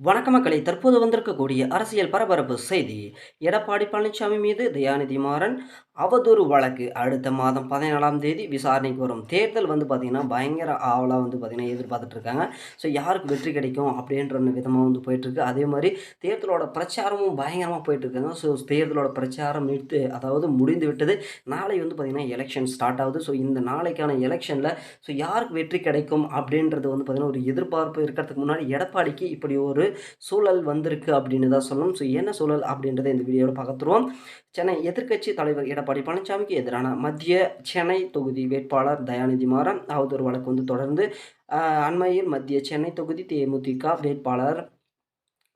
வணக்க மக்களை தற்போது வந்திருக்கக்கூடிய அரசியல் பரபரப்பு செய்தி எடப்பாடி பழனிசாமி மீது தயாநிதி மாறன் அவதூறு வழக்கு அடுத்த மாதம் பதினேழாம் தேதி விசாரணைக்கு வரும். தேர்தல் வந்து பார்த்திங்கன்னா பயங்கர ஆவலாக வந்து பார்த்திங்கன்னா எதிர்பார்த்துட்டு இருக்காங்க ஸோ யாருக்கு வெற்றி கிடைக்கும் அப்படின்ற விதமாக வந்து போயிட்டுருக்கு அதே மாதிரி தேர்தலோட பிரச்சாரமும் பயங்கரமாக போயிட்டுருக்காங்க ஸோ தேர்தலோட பிரச்சாரம் நிறுத்து அதாவது முடிந்து விட்டது. நாளை வந்து பார்த்திங்கன்னா எலெக்ஷன் ஸ்டார்ட் ஆகுது. ஸோ இந்த நாளைக்கான எலெக்ஷனில் ஸோ யாருக்கு வெற்றி கிடைக்கும் அப்படின்றது வந்து பார்த்திங்கன்னா ஒரு எதிர்பார்ப்பு இருக்கிறதுக்கு முன்னாடி எடப்பாடிக்கு இப்படி ஒரு சூழல் வந்திருக்கு அப்படின்னு தான் சொல்லணும். ஸோ என்ன சூழல் அப்படின்றத இந்த வீடியோவில் பார்த்துருவோம் சென்னை எதிர்க்கட்சி தலைவர் எடப்பாடி பழனிசாமிக்கு எதிரான மத்திய சென்னை தொகுதி வேட்பாளர் தயாநிதி மாறன் அவதூறு வழக்கு வந்து தொடர்ந்து அண்மையில் மத்திய சென்னை தொகுதி தேமுதிக வேட்பாளர்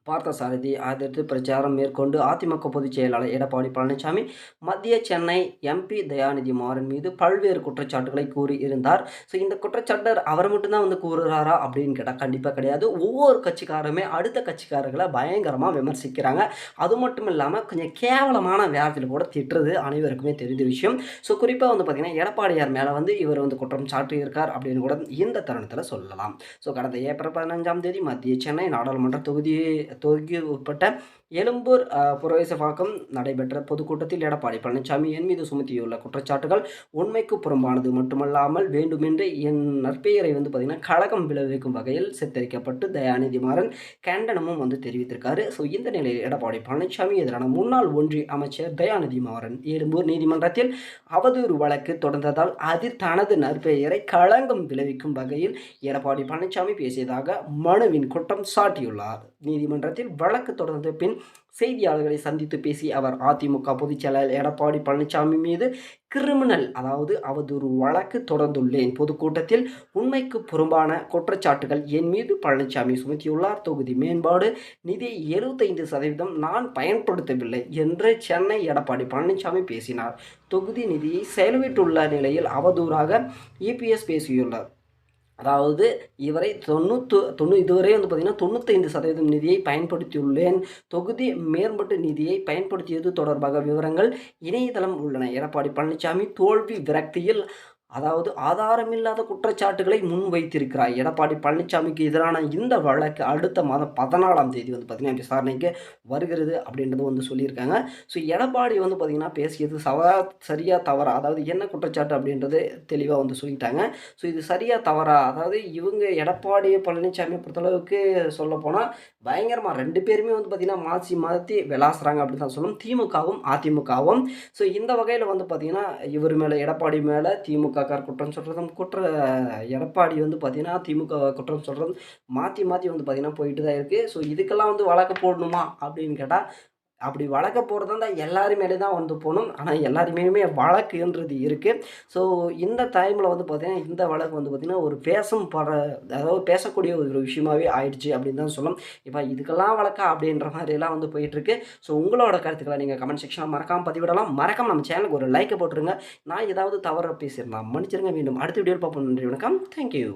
பார்த்தசாரதி ஆதரித்து பிரச்சாரம் மேற்கொண்டு அதிமுக பொதுச் செயலாளர் எடப்பாடி பழனிசாமி மத்திய சென்னை எம்பி தயாநிதி மாறன் மீது பல்வேறு குற்றச்சாட்டுகளை கூறி இருந்தார் ஸோ இந்த குற்றச்சாட்டர் அவர் மட்டும்தான் வந்து கூறுறாரா அப்படின்னு கேட்டால் கண்டிப்பாக கிடையாது. ஒவ்வொரு கட்சிக்காரருமே அடுத்த கட்சிக்காரர்களை பயங்கரமாக விமர்சிக்கிறாங்க. அது மட்டும் இல்லாமல் கொஞ்சம் கேவலமான வேகத்தில் கூட திட்டுறது அனைவருக்குமே தெரிந்த விஷயம். ஸோ குறிப்பாக வந்து பார்த்திங்கன்னா எடப்பாடியார் மேலே வந்து இவர் வந்து குற்றம் சாட்டியிருக்கார் அப்படின்னு கூட இந்த தருணத்தில் சொல்லலாம். ஸோ கடந்த ஏப்ரல் பதினஞ்சாம் தேதி மத்திய சென்னை நாடாளுமன்ற தொகுதியை தொகுதி உட்பட்ட எழும்பூர் புரவேசவாக்கம் நடைபெற்ற பொதுக்கூட்டத்தில் எடப்பாடி பழனிசாமி என் மீது சுமத்தியுள்ள குற்றச்சாட்டுகள் உண்மைக்கு புறம்பானது மட்டுமல்லாமல் வேண்டுமென்று என் நற்பெயரை வந்து பார்த்திங்கன்னா கழகம் விளைவிக்கும் வகையில் சித்தரிக்கப்பட்டு தயாநிதி மாறன் கண்டனமும் வந்து தெரிவித்திருக்காரு. ஸோ இந்த நிலையில் எடப்பாடி பழனிசாமி எதிரான முன்னாள் ஒன்றிய அமைச்சர் தயாநிதி மாறன் எழும்பூர் நீதிமன்றத்தில் அவதூறு வழக்கு தொடர்ந்ததால் அதில் தனது நற்பெயரை களங்கம் விளைவிக்கும் வகையில் எடப்பாடி பழனிசாமி பேசியதாக மனுவின் குற்றம் சாட்டியுள்ளார். நீதிமன்றத்தில் வழக்கு தொடர்ந்த பின் செய்தியாளர்களை சந்தித்து பேசி அவர் அதிமுக பொதுச்செயலர் எடப்பாடி பழனிசாமி மீது கிரிமினல் அதாவது அவதூறு வழக்கு தொடர்ந்துள்ளேன். பொதுக்கூட்டத்தில் உண்மைக்கு புறம்பான குற்றச்சாட்டுகள் என் மீது பழனிசாமி சுமத்தியுள்ளார். தொகுதி மேம்பாடு நிதி எழுபத்தைந்து சதவீதம் நான் பயன்படுத்தவில்லை என்று சென்னை எடப்பாடி பழனிசாமி பேசினார். தொகுதி நிதியை செயல்விட்டுள்ள நிலையில் அவதூறாக இபிஎஸ் பேசியுள்ளார். அதாவது இவரை தொண்ணூத்து தொண்ணூ இதுவரை வந்து பார்த்திங்கன்னா தொண்ணூத்தைந்து சதவீதம் நிதியை பயன்படுத்தியுள்ளேன். தொகுதி மேம்பட்டு நிதியை பயன்படுத்தியது தொடர்பாக விவரங்கள் இணையதளம் உள்ளன. எடப்பாடி பழனிசாமி தோல்வி விரக்தியில் அதாவது ஆதாரமில்லாத குற்றச்சாட்டுகளை முன்வைத்திருக்கிறார். எடப்பாடி பழனிசாமிக்கு எதிரான இந்த வழக்கு அடுத்த மாதம் பதினாலாம் தேதி வந்து பார்த்திங்கன்னா விசாரணைக்கு வருகிறது அப்படின்றது வந்து சொல்லியிருக்காங்க. ஸோ எடப்பாடி வந்து பார்த்திங்கன்னா பேசியது சவா சரியாக தவறா அதாவது என்ன குற்றச்சாட்டு அப்படின்றது தெளிவாக வந்து சொல்லிட்டாங்க. ஸோ இது சரியாக தவறா? அதாவது இவங்க எடப்பாடி பழனிசாமி பொறுத்தளவுக்கு சொல்ல போனால் பயங்கரமாக ரெண்டு பேருமே வந்து பார்த்திங்கன்னா மாற்றி மாற்றி விளாசுறாங்க அப்படின்னு தான் சொல்லணும். திமுகவும் அதிமுகவும். ஸோ இந்த வகையில் வந்து பார்த்திங்கன்னா இவர் மேலே எடப்பாடி மேலே திமுக திமுகக்கார் குற்றம் சொல்கிறதும் குற்ற எடப்பாடி வந்து பார்த்திங்கன்னா திமுக குற்றம் சொல்கிறதும் மாற்றி மாற்றி வந்து பார்த்திங்கன்னா போயிட்டு தான் இருக்குது ஸோ இதுக்கெல்லாம் வந்து வழக்கு போடணுமா அப்படின்னு கேட்டால் அப்படி வழக்க போகிறதா இருந்தால் எல்லாருமே தான் வந்து போகணும். ஆனால் எல்லாருமே வழக்குன்றது இருக்குது ஸோ இந்த டைமில் வந்து பார்த்திங்கன்னா இந்த வழக்கு வந்து பார்த்திங்கன்னா ஒரு பேசும் பட அதாவது பேசக்கூடிய ஒரு விஷயமாகவே ஆயிடுச்சு அப்படின்னு தான் சொல்லணும். இப்போ இதுக்கெல்லாம் வழக்கா அப்படின்ற மாதிரிலாம் வந்து போயிட்டுருக்கு. ஸோ உங்களோட கருத்துக்களை நீங்கள் கமெண்ட் செக்ஷனில் மறக்காமல் பதிவிடலாம். மறக்காமல் நம்ம சேனலுக்கு ஒரு லைக்கை போட்டுருங்க. நான் ஏதாவது தவற பேசியிருந்தேன் மன்னிச்சிருங்க. மீண்டும் அடுத்த வீடியோவில் பார்ப்போம். நன்றி வணக்கம். தேங்க்யூ